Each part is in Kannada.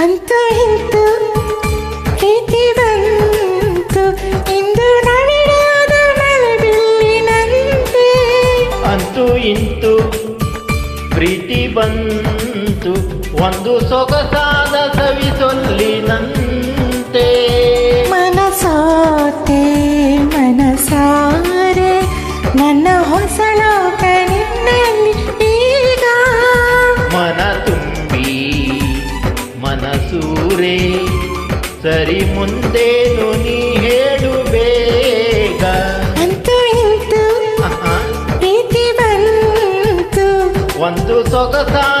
ಅಂತೂ ಇಂತು ಪ್ರೀತಿ ಬಂತು ಇಂದು ನವಿರಾದ ಮಳೆ ಬಿಲ್ಲಿನಂತೆ ಅಂತೂ ಇಂತು ಪ್ರೀತಿ ಬಂತು, ಒಂದು ಸೊಗಸಾದ ಸವಿ ಸರಿ ಮುಂದೇನು ನೀ ಹೇಳು ಬೇಗ. ಅಂತೂ ಇಂತು ಪ್ರೀತಿ ಬಂತು. ಒಂದು ಸೊಗಸಾದ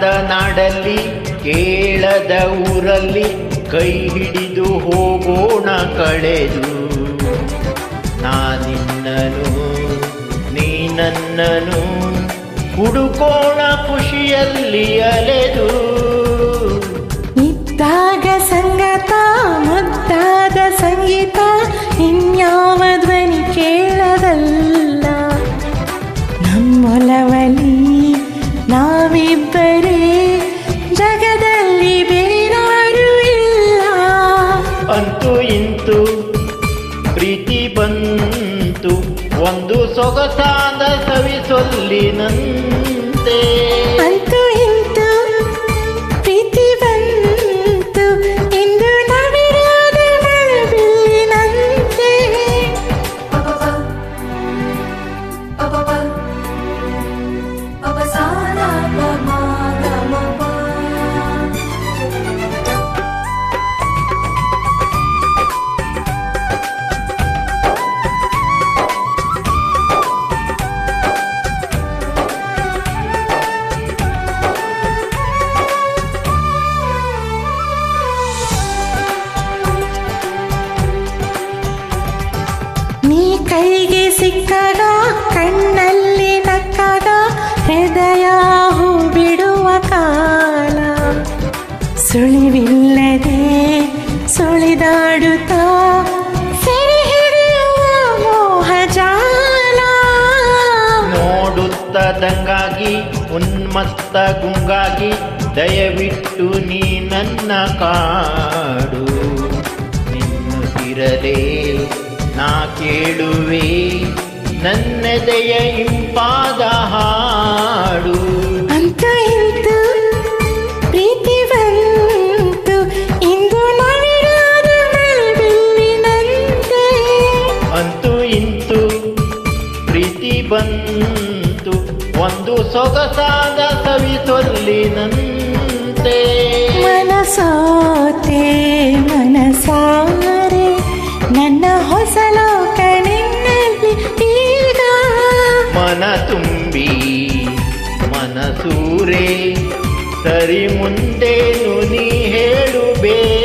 ಕಾಣದ ನಾಡಲ್ಲಿ ಕೇಳದ ಊರಲ್ಲಿ ಕೈ ಹಿಡಿದು ಹೋಗೋಣ ಕಳೆದು. ನಾನಿನ್ನನು ನೀ ನನ್ನನು ಹುಡುಕೋಣ ಖುಷಿಯಲ್ಲಿ ಅಲೆದು. ಅಂತೂ ಇಂತು ಪ್ರೀತಿ ಬಂತು. ಒಂದು ಸೊಗಸಾದ ಸವಿ ಸೊಲ್ಲಿನಂತೆ ಕೈಗೆ ಸಿಕ್ಕಾಗ ಕಣ್ಣಲ್ಲಿ ನಕ್ಕಾಗ ಹೃದಯ ಹೂ ಬಿಡುವ ಕಾಲ. ಸುಳಿವಿಲ್ಲದೆ ಸುಳಿದಾಡುತ್ತಾ ಮೋಹಜಾಲ ನೋಡುತ್ತದಂಗಾಗಿ ಉನ್ಮತ್ತ ಗುಂಗಾಗಿ, ದಯವಿಟ್ಟು ನೀ ನನ್ನ ಕಾಡು. ನಿನ್ನುಸಿರದೆ ನಾ ಕೇಳುವೆ. ನನ್ನದೆಯ ಇಂಪಾದ ಹಾಡು. ಅಂತ ಇಂತು ಪ್ರೀತಿ ಬಂತು ಇಂದು ಮಳೆಬಿಲ್ಲಿನಂತೆ ಅಂತೂ ಇಂತು ಪ್ರೀತಿ ಬಂತು. ಒಂದು ಸೊಗಸಾದ ಸವಿ ಸೊಲ್ಲಿನಂತೆ ತುಂಬಿ ಮನಸೂರೆ ಸರಿ ಮುಂದೇನು ನೀ ಹೇಳು ಬೇಗ